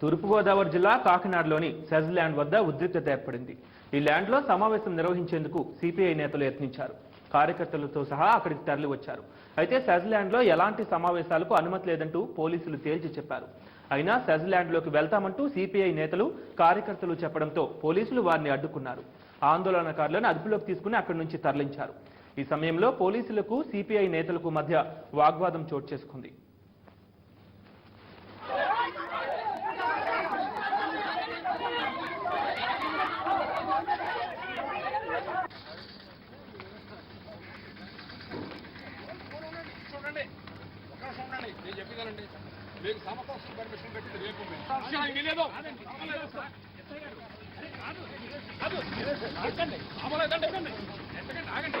తూర్పుగోదావరి జిల్లా కాకినాడలోని SEZ land వద్ద ఉద్రిక్తత ఏర్పడింది. ఈ ల్యాండ్లో సమావేశం నిర్వహించేందుకు సిపిఐ నేతలు యత్నించారు. కార్యకర్తలతో సహా అక్కడికి తరలి వచ్చారు అయితే సెజ్ ల్యాండ్లో ఎలాంటి సమావేశాలకు అనుమతి లేదంటూ పోలీసులు తేల్చి చెప్పారు. అయినా సెజ్ ల్యాండ్లోకి వెళ్తామంటూ సిపిఐ నేతలు కార్యకర్తలు చెప్పడంతో పోలీసులు వారిని అడ్డుకున్నారు. ఆందోళనకారులను అదుపులోకి తీసుకుని అక్కడి నుంచి తరలించారు. ఈ సమయంలో పోలీసులకు సిపిఐ నేతలకు మధ్య వాగ్వాదం చోటు చేసుకుంది. ఒక చూడండి నేను చెప్పేదానండి మీకు సమకోసం పర్మిషన్ పెట్టింది రేపు ఎక్కడండి ఆగండి.